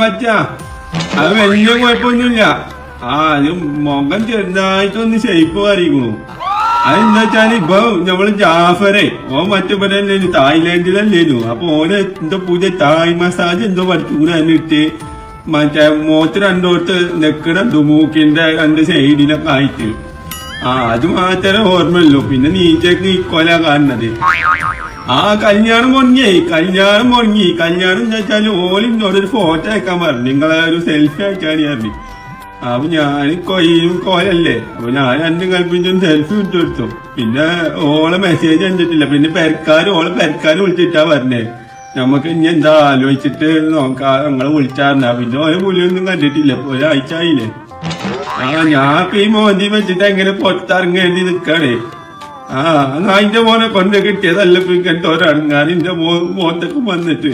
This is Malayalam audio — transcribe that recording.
മച്ചാ അത് വലിയ കുഴപ്പമൊന്നുമില്ല. ആ അത് മുഖം ചെറുതായിട്ടൊന്ന് ഷെയ്പ്പ് അറിയിക്കണു അതെന്താ വെച്ചാൽ ഇപ്പൊ നമ്മൾ ജാഫറെ ഓൻ മറ്റേ തായ്ലാന്റിലല്ലേനു. അപ്പൊ ഓന് എന്തോ പുതിയ തായ് മസാജ് എന്തോ പഠിച്ചുകൂടെ മറ്റേ മോത്ത് രണ്ടോടത്ത് നിക്കണ ദുമൂക്കിന്റെ രണ്ട് സൈഡിലൊക്കെ ആയിട്ട്. ആ അത് മാത്രമേ ഓർമ്മയുള്ളൂ. പിന്നെ നീച്ചക്ക് ഈ കൊല കാണുന്നത്. ആ കല്യാണം മുറങ്ങി കല്യാണം മുടങ്ങി കല്യാണം വെച്ചാൽ ഓലിന്നോട് ഒരു ഫോട്ടോ അയക്കാൻ പറഞ്ഞു. നിങ്ങളെ ഒരു സെൽഫി അയച്ചാണ് പറഞ്ഞു. അപ്പൊ ഞാൻ കൊയ്യും കോലല്ലേ അപ്പൊ ഞാൻ രണ്ടും കൽപ്പിച്ചും സെൽഫി ഇട്ട് കൊടുത്തു. പിന്നെ ഓളെ മെസ്സേജ് അഞ്ചിട്ടില്ല പിന്നെ പെരക്കാർ ഓളെ പെരക്കാർ വിളിച്ചിട്ടാ പറഞ്ഞേ. നമുക്ക് ഇനി എന്താ ആലോചിച്ചിട്ട് നോക്കാം. നിങ്ങളെ വിളിച്ചാറിന പിന്നെ ഓരോ പുലിയൊന്നും കണ്ടിട്ടില്ല. ഒരാഴ്ച ആയില്ലേ. ആ ഞാൻ ഈ മോന്തി വെച്ചിട്ട് എങ്ങനെ പുറത്തിറങ്ങേണ്ടി നിൽക്കണേ ആ അതിന്റെ മോനെ കൊണ്ട് കിട്ടിയതല്ല പിന്നെ ഒരടങ്ങാൻ എന്റെ മോ മോന്തൊക്കെ വന്നിട്ട്.